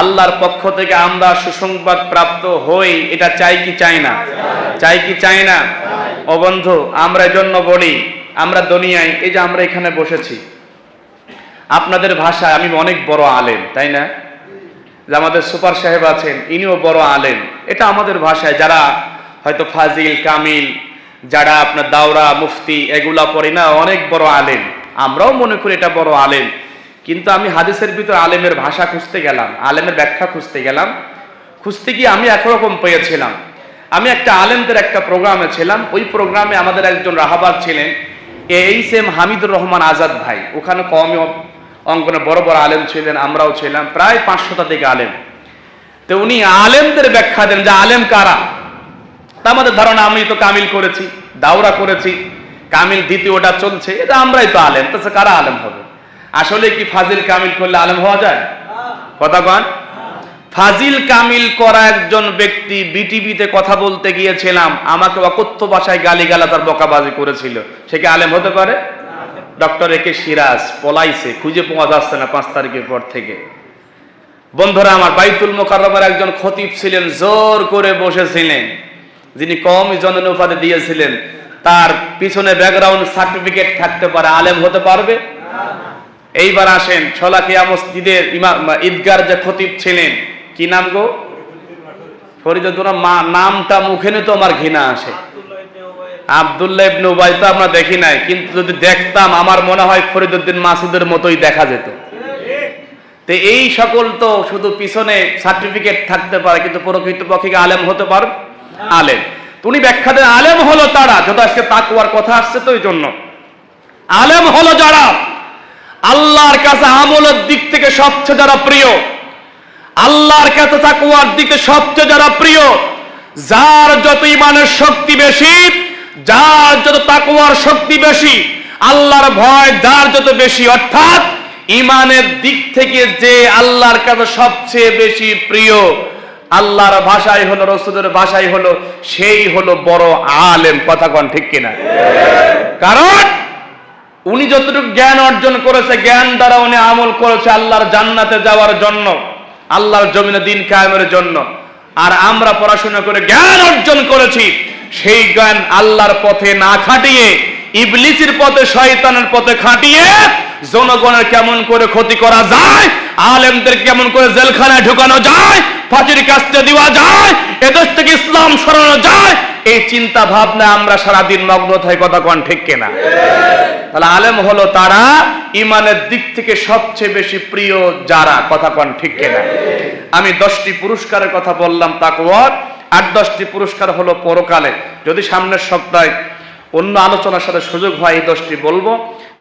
আল্লাহর পক্ষ থেকে আমরা সুসংবাদ প্রাপ্ত হই, এটা চাই কি চাই না? চাই কি চাই না? ও বন্ধু, আমরা এজন্য বলি, আমরা দুনিয়ায়, এই যে আমরা এখানে বসেছি, আপনাদের ভাষায় আমি অনেক বড় আলেম, তাই না? যে আমাদের সুপার সাহেব আছেন, ইনিও বড় আলেম, এটা আমাদের ভাষায়, যারা হয়তো ফাজিল, কামিল, যারা আপনার দাওরা, মুফতি, এগুলা পড়ে না, অনেক বড় আলেম, আমরাও মনে করি এটা বড় আলেম। কিন্তু আমি হাদিসের ভিতর আলেমের ভাষা খুঁজতে গেলাম, আলেমের ব্যাখ্যা খুঁজতে গেলাম। খুঁজতে গিয়ে আমি একরকম পেয়েছিলাম। আমি একটা আলেমদের একটা প্রোগ্রামে ছিলাম। ওই প্রোগ্রামে আমাদের একজন রাহাবাদ ছিলেন এইচ এম হামিদুর রহমান আজাদ ভাই। ওখানে কমে অঙ্কনে বড় বড় আলেম ছিলেন, আমরাও ছিলাম, প্রায় পাঁচশোটা থেকে আলেম। তো উনি আলেমদের ব্যাখ্যা দেন যে আলেম কারা? তা আমাদের ধারণা, আমি তো কামিল করেছি, দাওরা করেছি, কামিল দ্বিতীয়টা চলছে, এটা আমরাই তো আলেম, তো কারা আলেম হবে? আসলে কি ফাজিল কামিল করলে আলেম হওয়া যায়? কথা কন। ফাজিল কামিল করা একজন ব্যক্তি বিটিভিতে কথা বলতে গিয়েছিলাম, আমাকে অকথ্য ভাষায় গালিগালা তার বকাবাজি করেছিল। সে কি আলেম হতে পারে? ডক্টর একে সিরাজ পলাইছে, খুঁজে পাওয়া যাচ্ছে না পাঁচ তারিখের পর থেকে। বন্ধুরা, আমার বাইতুল মোকাররমের একজন খতিব ছিলেন, জোর করে বসেছিলেন। যিনি কম জনন উপাধি দিয়েছিলেন, তার পিছনে ব্যাকগ্রাউন্ড সার্টিফিকেট থাকতে পারে, আলেম হতে পারবে? এইবার আসেন ছলাকিয়া মসজিদের ইমাম ঈদগার যে খতিব ছিলেন। কি নাম গো? ফরিদুর মা নামটা মুখে নিয়ে তো আমার ঘৃণা আসে। আবদুল্লাহ ইবনে উবাই তো আমরা দেখি নাই কিন্তু যদি দেখতাম আমার মনে হয় ফরিদুদ্দিন মাসুদের মতোই দেখা যেত। তো এই সকল তো শুধু পিছনে সার্টিফিকেট থাকতে পারে কিন্তু প্রকৃতপক্ষে আলেম হতে পারবে? আলেম। তো উনি ব্যাখ্যা দেন আলেম হলো তারা যত আজকে তাকুয়ার কথা আসছে তো এই জন্য। আলেম হলো যারা আল্লাহর কাছে আমলের দিক থেকে সবচেয়ে যারা প্রিয়, আল্লাহর কাছে তাকুয়ার দিকে সবচেয়ে যারা প্রিয়, যার যত ইমানের শক্তি বেশি, যার যত তাকুয়ার শক্তি বেশি, আল্লাহর ভয় যার যত বেশি, অর্থাৎ ইমানের দিক থেকে যে আল্লাহর কাছে সবচেয়ে বেশি প্রিয়, আল্লাহর ভাষাই হলো, রসুলের ভাষাই হলো, সেই হলো বড় আলেম, কথা কন ঠিক কিনা? কারণ উনি যতটুকু জ্ঞান অর্জন করেছে, জ্ঞান দ্বারা উনি আমল করেছে আল্লাহর জান্নাতে যাওয়ার জন্য, আল্লাহর জমিনে দিন কায়েমের জন্য। আর আমরা পড়াশোনা করে জ্ঞান অর্জন করেছি, সেই জ্ঞান আল্লাহর পথে না খাটিয়ে, ইবলিসের পথে, শয়তানের পথে খাটিয়ে, জনগণের কেমন করে ক্ষতি করা যায়, আলেমদের কেমন করে জেলখানায় ঢুকানো যায় ফাঁসির কাজটা দেওয়া যায় এদেশ থেকে ইসলাম সরানো যায়, এই চিন্তা ভাবনা আমরা সারাদিন মগ্ন থাকি কথা কন ঠিক কেনা? তাহলে আলেম হলো তারা ইমানের দিক থেকে সবচেয়ে বেশি প্রিয় যারা, কথা কন ঠিক কেনা? আমি দশটি পুরস্কারের কথা বললাম তাকওয়ার আট দশটি পুরস্কার হলো পরকালে। যদি সামনের সপ্তাহে অন্য আলোচনার সাথে সুযোগ হয়, এই দশটি বলব।